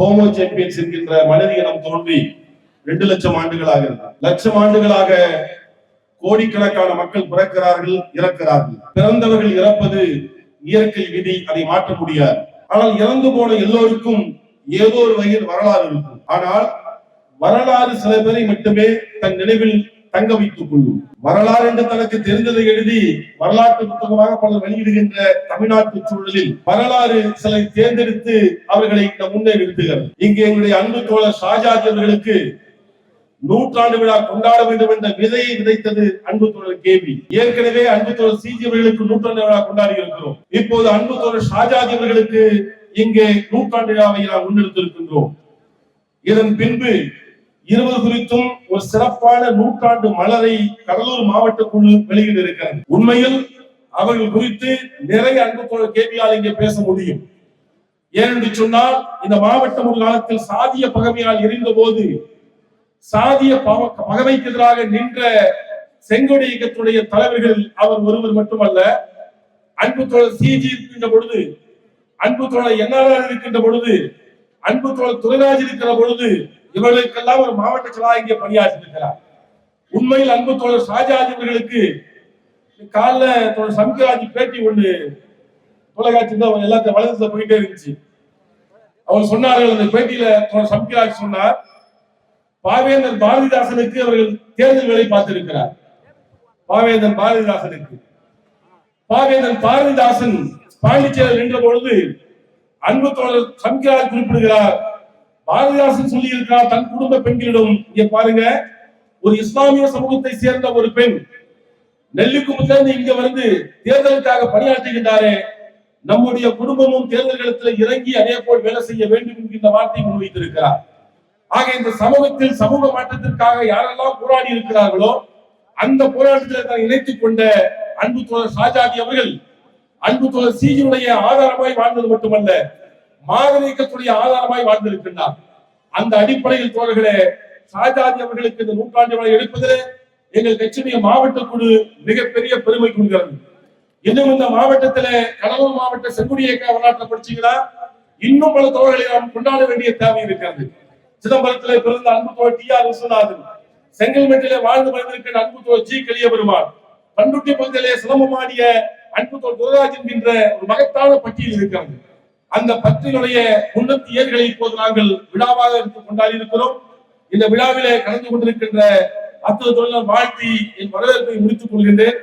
Homo champions என்கின்ற மனித இனம் தோன்றி ரெண்டு லட்சம் ஆண்டுகளாக இருந்தார். லட்சம் ஆண்டுகளாக கோடிக்கணக்கான மக்கள் பிறக்கிறார்கள் இறக்கிறார்கள். பிறந்தவர்கள் இறப்பது இயற்கை விதி அதை மாற்ற முடியாது. ஆனால் இறந்து போன எல்லோருக்கும் ஏதோ ஒரு வகையில் வரலாறு இருக்கும். ஆனால் வரலாறு சில பேரை மட்டுமே தன் நினைவில் தங்க வைத்துக் கொள்ளும். வரலாறு என்று தனக்கு தெரிந்ததை எழுதி வரலாற்று புத்தகமாக பலர் வெளியிடுகின்ற தமிழ்நாட்டு சூழலில் வரலாறு சிலை தேர்ந்தெடுத்து அவர்களை முன்னே நிறுத்துகிறது இங்கே எங்களுடைய அன்பு தோழர் ஷாஜாஜ் அவர்களுக்கு நூற்றாண்டு விழா கொண்டாட வேண்டும் என்ற விதையை விதைத்தது அன்பு தோழர் கேவி ஏற்கனவே அன்பு தோழர் சிஜி அவர்களுக்கு நூற்றாண்டு விழா கொண்டாடி இருக்கிறோம். இப்போது அன்பு தோழர் ஷாஜாஜ் அவர்களுக்கு இங்கே நூற்றாண்டு விழாவை நாம் முன்னெடுத்திருக்கின்றோம் இதன் பின்பு இருபது குறித்தும் ஒரு சிறப்பான நூற்றாண்டு மலரை கடலூர் மாவட்ட குழு வெளியிட இருக்கிறது. உண்மையில் அவர்கள் குறித்து நிறைய அன்பு தோழர் இங்கே பேச முடியும். ஏனென்று சொன்னால் இந்த மாவட்டம் ஒரு காலத்தில் சாதிய பகமையால் எரிந்த போது சாதிய பகமைக்கு எதிராக நின்ற செங்கோடி இயக்கத்துடைய தலைவர்கள் அவர் ஒருவர் மட்டுமல்ல அன்பு தோழர் சிஜி இருக்கின்ற பொழுது அன்பு தோழர் என்ஆர்ஆர் இருக்கின்ற பொழுது அன்பு தோழர் துரைராஜ் இருக்கிற பொழுது இவர்களுக்கெல்லாம் ஒரு மாவட்ட செயலாளர் பணியாற்றி இருக்கிறார். உண்மையில் அன்பு தோழர் ஷாஜாஜி அவர்களுக்கு காலைல தோழர் சம்கராஜ் பேட்டி ஒண்ணு தொலைக்காட்சி தான் எல்லாத்தையும் வளர்ந்து போயிட்டே இருந்துச்சு. அவர் சொன்னார்கள் அந்த பேட்டியில தோழர் சங்கராஜ் சொன்னார் பாவேந்தர் பாரதிதாசனுக்கு அவர்கள் தேர்தல் வேலை பார்த்திருக்கிறார். பாவேந்தர் பாரதிதாசனுக்கு. பாவேந்தர் பாரதிதாசன் பாண்டிச்சேரியில் நின்ற பொழுது அன்பு தோழர் சங்கராஜ் குறிப்பிடுகிறார் பாரதிதாசன் சொல்லி இருக்கிறார் தன் குடும்ப பெண்களிடம் இங்க பாருங்க ஒரு இஸ்லாமிய சமூகத்தை சேர்ந்த ஒரு பெண் நெல்லிக்குப்பத்திலிருந்து இங்க வந்து தேர்தலுக்காக பணியாற்றுகின்றாரே நம்முடைய குடும்பமும் தேர்தல்களத்தில் இறங்கி அதே போல் வேலை செய்ய வேண்டும் என்கின்ற வார்த்தை முன்வைத்திருக்கிறார். ஆக இந்த சமூகத்தில் சமூக மாற்றத்திற்காக யாரெல்லாம் போராடி இருக்கிறார்களோ அந்த போராட்டத்தில் தான் இணைத்துக் கொண்ட அன்பு தோழர் ஷாஜாதி அவர்கள் அன்பு தோழர் சீஜியுடைய ஆதாரமாய் வாழ்ந்தது மட்டுமல்ல மாதவீக்கத்துடைய ஆதாரமாய் வாழ்ந்திருக்கின்றார். அந்த அடிப்படையில் தோழர்களே சாஜாதி அவர்களுக்கு இந்த நூற்றாண்டு விழா எடுப்பதில் எங்கள் கட்சியுடைய மாவட்ட குழு மிகப்பெரிய பெருமை கொள்கிறது. இன்னும் இந்த மாவட்டத்துல கடலூர் மாவட்ட செங்குடி இயக்க வரலாற்றை படிச்சீங்கன்னா இன்னும் பல தோழர்களை நாம் கொண்டாட வேண்டிய தேவை இருக்கிறது. சிதம்பரத்திலே பிறந்த அன்பு தோழர் டி ஆர் விஸ்வநாதன் செங்கல்மேட்டிலே வாழ்ந்து மறைந்திருக்கிற அன்பு தோழர் ஜி கலிய பெருமாள் பண்ருட்டி பகுதியிலே சிலம்பமாடிய அன்பு தோழர் துரராஜ் என்கின்ற ஒரு மகத்தான பட்டியல் இருக்கிறது. அந்த பட்டியலுடைய முன்னூத்தி ஏழுகளை இப்போது நாங்கள் விழாவாக எடுத்து கொண்டாடி இருக்கிறோம் இந்த விழாவிலே கலந்து கொண்டிருக்கின்ற அத்தனை தொழிலாளர் வாழ்த்தி என் வரவேற்பை முடித்துக் கொள்கின்றேன்.